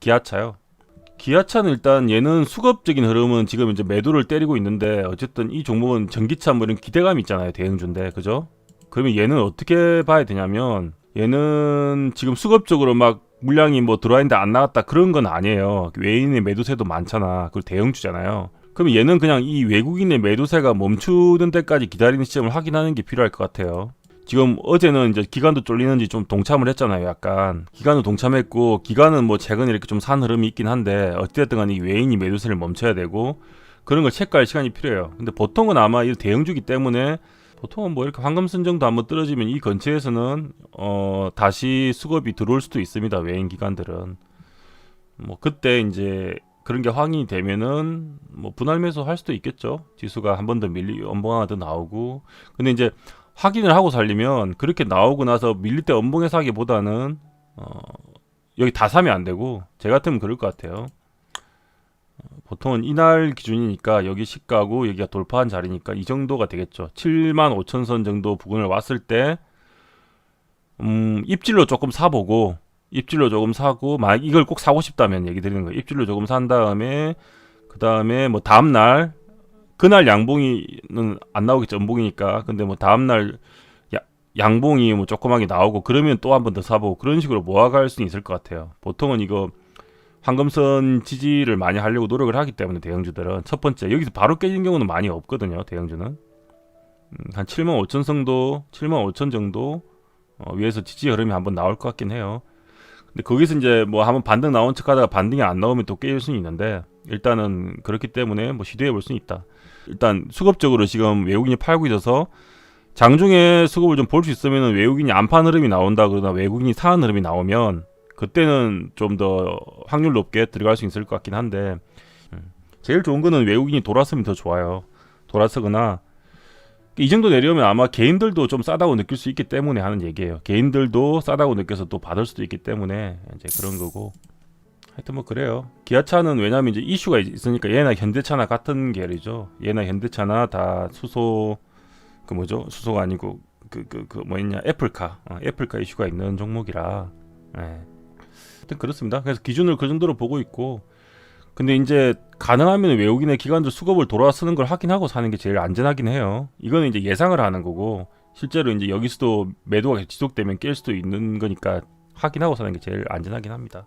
기아차요. 기아차는 일단 얘는 수급적인 흐름은 지금 이제 매도를 때리고 있는데 어쨌든 이 종목은 전기차 뭐 이런 기대감이 있잖아요. 대형주인데. 그죠? 그러면 얘는 어떻게 봐야 되냐면 얘는 지금 수급적으로 막 물량이 뭐 들어와 있는데 안 나갔다 그런 건 아니에요. 외인의 매도세도 많잖아. 그리고 대형주잖아요. 그러면 얘는 그냥 이 외국인의 매도세가 멈추는 때까지 기다리는 시점을 확인하는 게 필요할 것 같아요 지금 어제는 이제 기간도 쫄리는지 좀 동참을 했잖아요. 약간 기간도 동참했고 기간은 뭐 최근에 이렇게 좀 산 흐름이 있긴 한데 어찌됐든 간에 이 외인이 매도세를 멈춰야 되고 그런 걸 체크할 시간이 필요해요. 근데 보통은 아마 이 대형주기 때문에 보통은 뭐 이렇게 황금 선 정도 한번 떨어지면 이 근처에서는 어 다시 수급이 들어올 수도 있습니다. 외인 기관들은 뭐 그때 이제 그런 게 확인이 되면은 뭐 분할 매수 할 수도 있겠죠. 지수가 한 번 더 밀리 원봉 하나 더 나오고 근데 이제 확인을 하고 살리면 그렇게 나오고 나서 밀릴 때 엄봉에 사기보다는 어, 여기 다 사면 안 되고 제 같으면 그럴 것 같아요. 어, 보통은 이날 기준이니까 여기 시가고 여기가 돌파한 자리니까 이 정도가 되겠죠. 7만 5천 선 정도 부근을 왔을 때 음, 입질로 조금 사보고 입질로 조금 사고 만약 이걸 꼭 사고 싶다면 얘기 드리는 거예요. 입질로 조금 산 다음에 그 다음에 뭐 다음 날 그날 양봉이는 안 나오겠죠 음봉이니까. 근데 뭐 다음날 야- 양봉이 뭐 조그맣게 나오고 그러면 또 한 번 더 사보고 그런 식으로 모아갈 수는 있을 것 같아요. 보통은 이거 황금선 지지를 많이 하려고 노력을 하기 때문에 대형주들은 첫 번째 여기서 바로 깨진 경우는 많이 없거든요 대형주는. 음, 한 7만 5천 정도 7만 5천 정도 어, 위에서 지지 흐름이 한번 나올 것 같긴 해요. 근데 거기서 이제 뭐 한번 반등 나온 척 하다가 반등이 안 나오면 또 깨질 수는 있는데 일단은 그렇기 때문에 뭐 시도해 볼 수는 있다. 일단 수급적으로 지금 외국인이 팔고 있어서 장중에 수급을 좀 볼 수 있으면 외국인이 안 파는 흐름이 나온다 그러나 외국인이 사는 흐름이 나오면 그때는 좀 더 확률 높게 들어갈 수 있을 것 같긴 한데 음, 제일 좋은 거는 외국인이 돌았으면 더 좋아요. 돌아서거나 이 정도 내려오면 아마 개인들도 좀 싸다고 느낄 수 있기 때문에 하는 얘기예요. 개인들도 싸다고 느껴서 또 받을 수도 있기 때문에 이제 그런 거고 하여튼 뭐 그래요. 기아차는 왜냐면 이제 이슈가 있- 있으니까 얘나 현대차나 같은 계열이죠. 얘나 현대차나 다 수소 그 뭐죠? 수소가 아니고 그 그 그 뭐였냐 애플카 어, 애플카 이슈가 있는 종목이라. 예. 하여튼 그렇습니다. 그래서 기준을 그 정도로 보고 있고 근데 이제 가능하면 외국인의 기관들 수급을 돌아 쓰는 걸 확인하고 사는 게 제일 안전하긴 해요. 이거는 이제 예상을 하는 거고 실제로 이제 여기서도 매도가 지속되면 깰 수도 있는 거니까 확인하고 사는 게 제일 안전하긴 합니다.